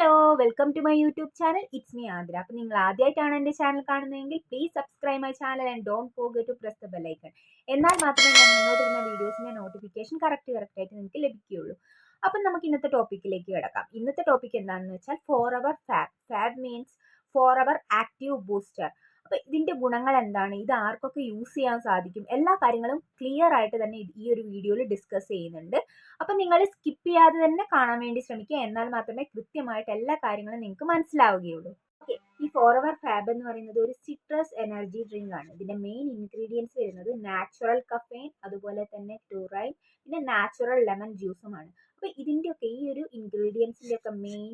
Hello welcome to my YouTube channel it's me Athira അപ്പോൾ നിങ്ങൾ ആദ്യമായിട്ടാണ് എന്റെ ചാനൽ കാണുന്നതെങ്കിൽ please subscribe my channel and don't forget to press the bell icon എന്നാൽ മാത്രമേ ഞാൻ മുന്നോട്ട് വരുന്ന വീഡിയോസിന്റെ നോട്ടിഫിക്കേഷൻ കറക്റ്റ് കറക്റ്റ് ആയിട്ട് നിങ്ങൾക്ക് ലഭിക്കുകയുള്ളൂ. അപ്പം നമുക്ക് ഇന്നത്തെ ടോപ്പിക്കിലേക്ക് കിടക്കാം. ഇന്നത്തെ ടോപ്പിക് എന്താണെന്ന് വെച്ചാൽ four hour fab fab means four hour active booster അപ്പോൾ ഇതിന്റെ ഗുണങ്ങൾ എന്താണ് ഇത് ആർക്കൊക്കെ യൂസ് ചെയ്യാൻ സാധിക്കും? എല്ലാ കാര്യങ്ങളും ക്ലിയർ ആയിട്ട് തന്നെ ഈ ഒരു വീഡിയോയിൽ ഡിസ്കസ് ചെയ്യുന്നുണ്ട്. അപ്പം നിങ്ങൾ സ്കിപ്പ് ചെയ്യാതെ തന്നെ കാണാൻ വേണ്ടി ശ്രമിക്കുക. എന്നാൽ മാത്രമേ കൃത്യമായിട്ട് എല്ലാ കാര്യങ്ങളും നിങ്ങൾക്ക് മനസ്സിലാവുകയുള്ളൂ. ഓക്കെ. ഈ ഫോർ അവർ ഫാബ് എന്ന് പറയുന്നത് ഒരു സിട്രസ് എനർജി ഡ്രിങ്ക് ആണ്. ഇതിന്റെ മെയിൻ ഇൻഗ്രീഡിയൻസ് വരുന്നത് നാച്ചുറൽ കഫേൻ അതുപോലെ തന്നെ ടൂറൈൻ പിന്നെ നാച്ചുറൽ ലെമൺ ജ്യൂസുമാണ് അപ്പോൾ ഒക്കെ ഈ ഒരു ഇൻഗ്രീഡിയൻസിന്റെ ഒക്കെ മെയിൻ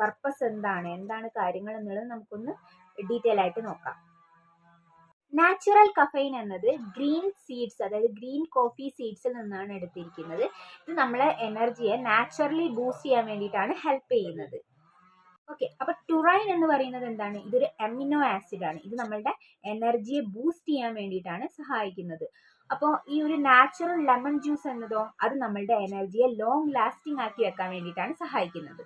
പർപ്പസ് എന്താണ്? എന്താണ് കാര്യങ്ങൾ എന്നുള്ളത് നമുക്കൊന്ന് ഡീറ്റെയിൽ ആയിട്ട് നോക്കാം. നാച്ചുറൽ കഫൈൻ എന്നത് ഗ്രീൻ സീഡ്സ് അതായത് ഗ്രീൻ കോഫി സീഡ്സിൽ നിന്നാണ് എടുത്തിരിക്കുന്നത്. ഇത് നമ്മളെ എനർജിയെ നാച്ചുറലി ബൂസ്റ്റ് ചെയ്യാൻ വേണ്ടിയിട്ടാണ് ഹെൽപ്പ് ചെയ്യുന്നത്. ഓക്കെ അപ്പൊ ടുറൈൻ എന്ന് പറയുന്നത് എന്താണ്? ഇതൊരു അമിനോ ആസിഡ് ആണ്. ഇത് നമ്മളുടെ എനർജിയെ ബൂസ്റ്റ് ചെയ്യാൻ വേണ്ടിയിട്ടാണ് സഹായിക്കുന്നത്. അപ്പോൾ ഈ ഒരു നാച്ചുറൽ ലെമൺ ജ്യൂസ് എന്നതോ അത് നമ്മളുടെ എനർജിയെ ലോങ് ലാസ്റ്റിംഗ് ആക്കി വെക്കാൻ വേണ്ടിയിട്ടാണ് സഹായിക്കുന്നത്.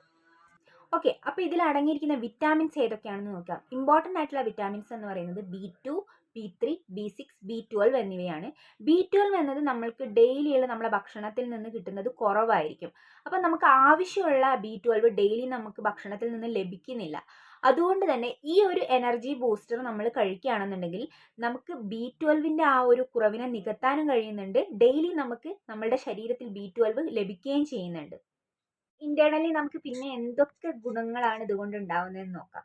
ഓക്കെ അപ്പോൾ ഇതിൽ അടങ്ങിയിരിക്കുന്ന വിറ്റാമിൻസ് ഏതൊക്കെയാണെന്ന് നോക്കാം. ഇമ്പോർട്ടന്റ് ആയിട്ടുള്ള വിറ്റാമിൻസ് എന്ന് പറയുന്നത് B two B three B six B twelve എന്നിവയാണ്. ബി ട്വൽവ് എന്നത് നമ്മൾക്ക് ഡെയിലിയുള്ള നമ്മുടെ ഭക്ഷണത്തിൽ നിന്ന് കിട്ടുന്നത് കുറവായിരിക്കും. അപ്പം നമുക്ക് ആവശ്യമുള്ള ബി ട്വൽവ് ഡെയിലി നമുക്ക് ഭക്ഷണത്തിൽ നിന്ന് ലഭിക്കുന്നില്ല. അതുകൊണ്ട് തന്നെ ഈ ഒരു എനർജി ബൂസ്റ്റർ നമ്മൾ കഴിക്കുകയാണെന്നുണ്ടെങ്കിൽ നമുക്ക് ബി ട്വൽവിന്റെ ആ ഒരു കുറവിനെ നികത്താനും കഴിയുന്നുണ്ട്. ഡെയിലി നമുക്ക് നമ്മളുടെ ശരീരത്തിൽ ബി ട്വൽവ് ലഭിക്കുകയും ചെയ്യുന്നുണ്ട്. ഇന്റേണലി നമുക്ക് പിന്നെ എന്തൊക്കെ ഗുണങ്ങളാണ് ഇതുകൊണ്ട് ഉണ്ടാവുന്നതെന്ന് നോക്കാം.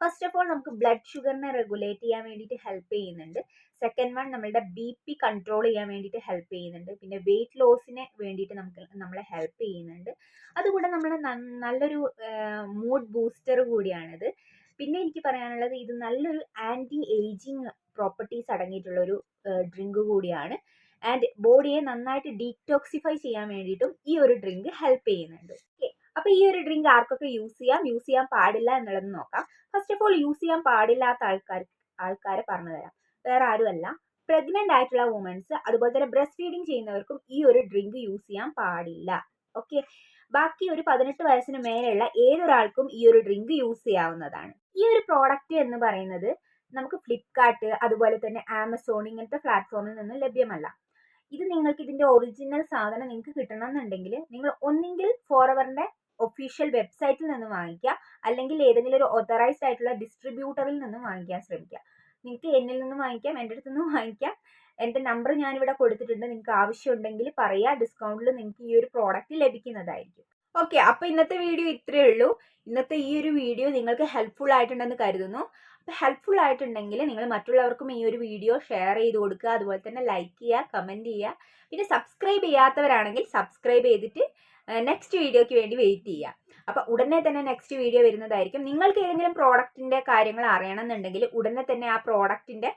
ഫസ്റ്റ് ഓഫ് ഓൾ നമുക്ക് ബ്ലഡ് ഷുഗറിനെ റെഗുലേറ്റ് ചെയ്യാൻ വേണ്ടിയിട്ട് ഹെൽപ്പ് ചെയ്യുന്നുണ്ട്. സെക്കൻഡ് വൺ നമ്മളുടെ ബി പി കൺട്രോൾ ചെയ്യാൻ വേണ്ടിയിട്ട് ഹെൽപ്പ് ചെയ്യുന്നുണ്ട്. പിന്നെ വെയിറ്റ് ലോസിന് വേണ്ടിയിട്ട് നമുക്ക് നമ്മളെ ഹെൽപ്പ് ചെയ്യുന്നുണ്ട്. അതുകൂടെ നമ്മളെ നല്ലൊരു മൂഡ് ബൂസ്റ്റർ കൂടിയാണിത്. പിന്നെ എനിക്ക് പറയാനുള്ളത് ഇത് നല്ലൊരു ആന്റി ഏജിങ് പ്രോപ്പർട്ടീസ് അടങ്ങിയിട്ടുള്ള ഒരു ഡ്രിങ്ക് കൂടിയാണ്. ആൻഡ് ബോഡിയെ നന്നായിട്ട് ഡീറ്റോക്സിഫൈ ചെയ്യാൻ വേണ്ടിയിട്ടും ഈ ഒരു ഡ്രിങ്ക് ഹെൽപ്പ് ചെയ്യുന്നുണ്ട്. ഓക്കെ അപ്പൊ ഈ ഒരു ഡ്രിങ്ക് ആർക്കൊക്കെ യൂസ് ചെയ്യാം? യൂസ് ചെയ്യാൻ പാടില്ല എന്നുള്ളത് നോക്കാം. ഫസ്റ്റ് ഓഫ് ഓൾ യൂസ് ചെയ്യാൻ പാടില്ലാത്ത ആൾക്കാർ ആൾക്കാരെ പറഞ്ഞു തരാം. വേറെ ആരുമല്ല. പ്രഗ്നന്റ് ആയിട്ടുള്ള വുമൻസ് അതുപോലെ തന്നെ ബ്രസ്റ്റ് ഫീഡിങ് ചെയ്യുന്നവർക്കും ഈ ഒരു ഡ്രിങ്ക് യൂസ് ചെയ്യാൻ പാടില്ല. ഓക്കെ ബാക്കി ഒരു പതിനെട്ട് വയസ്സിന് മേലെയുള്ള ഏതൊരാൾക്കും ഈ ഒരു ഡ്രിങ്ക് യൂസ് ചെയ്യാവുന്നതാണ്. ഈ ഒരു പ്രോഡക്റ്റ് എന്ന് പറയുന്നത് നമുക്ക് ഫ്ലിപ്കാർട്ട് അതുപോലെ തന്നെ ആമസോൺ ഇങ്ങനത്തെ പ്ലാറ്റ്ഫോമിൽ നിന്നും ലഭ്യമല്ല. ഇത് നിങ്ങൾക്ക് ഇതിന്റെ ഒറിജിനൽ സാധനം നിങ്ങൾക്ക് കിട്ടണമെന്നുണ്ടെങ്കിൽ നിങ്ങൾ ഒന്നെങ്കിൽ ഫോറവറിന്റെ ഒഫീഷ്യൽ വെബ്സൈറ്റിൽ നിന്ന് വാങ്ങിക്കുക. അല്ലെങ്കിൽ ഏതെങ്കിലും ഒരു ഓതറൈസ്ഡ് ആയിട്ടുള്ള ഡിസ്ട്രിബ്യൂട്ടറിൽ നിന്ന് വാങ്ങിക്കാൻ ശ്രമിക്കുക. നിങ്ങൾക്ക് എന്നിൽ നിന്ന് വാങ്ങിക്കാം എന്റെ അടുത്ത് നിന്ന് വാങ്ങിക്കാം. എന്റെ നമ്പർ ഞാനിവിടെ കൊടുത്തിട്ടുണ്ട്. നിങ്ങൾക്ക് ആവശ്യമുണ്ടെങ്കിൽ പറയുക ഡിസ്കൗണ്ടിൽ നിങ്ങൾക്ക് ഈ ഒരു പ്രോഡക്റ്റ് ലഭിക്കുന്നതായിരിക്കും. ഓക്കെ അപ്പോൾ ഇന്നത്തെ വീഡിയോ ഇത്രയേ ഉള്ളൂ. ഇന്നത്തെ ഈ ഒരു വീഡിയോ നിങ്ങൾക്ക് ഹെൽപ്ഫുൾ ആയിട്ടുണ്ടെന്ന് കരുതുന്നു. അപ്പോൾ ഹെൽപ്ഫുൾ ആയിട്ടുണ്ടെങ്കിൽ നിങ്ങൾ മറ്റുള്ളവർക്കും ഈ ഒരു വീഡിയോ ഷെയർ ചെയ്ത് കൊടുക്കുക. അതുപോലെ തന്നെ ലൈക്ക് ചെയ്യുക കമന്റ് ചെയ്യുക. പിന്നെ സബ്സ്ക്രൈബ് ചെയ്യാത്തവരാണെങ്കിൽ സബ്സ്ക്രൈബ് ചെയ്തിട്ട് നെക്സ്റ്റ് വീഡിയോക്ക് വേണ്ടി വെയിറ്റ് ചെയ്യുക. അപ്പോൾ ഉടനെ തന്നെ നെക്സ്റ്റ് വീഡിയോ വരുന്നതായിരിക്കും. നിങ്ങൾക്ക് ഏതെങ്കിലും പ്രോഡക്റ്റിന്റെ കാര്യങ്ങൾ അറിയണമെന്നുണ്ടെങ്കിൽ ഉടനെ തന്നെ ആ പ്രോഡക്റ്റിന്റെ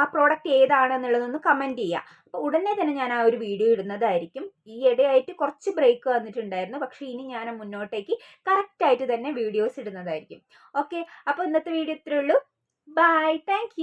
ആ പ്രോഡക്റ്റ് ഏതാണെന്നുള്ളതൊന്ന് കമന്റ് ചെയ്യുക അപ്പോൾ ഉടനെ തന്നെ ഞാൻ ആ ഒരു വീഡിയോ ഇടുന്നതായിരിക്കും. ഈ ഇടയായിട്ട് കുറച്ച് ബ്രേക്ക് വന്നിട്ടുണ്ടായിരുന്നു. പക്ഷെ ഇനി ഞാൻ മുന്നോട്ടേക്ക് കറക്റ്റായിട്ട് തന്നെ വീഡിയോസ് ഇടുന്നതായിരിക്കും. ഓക്കെ അപ്പോൾ ഇന്നത്തെ വീഡിയോ ഇത്രയേ ഉള്ളൂ. Bye thank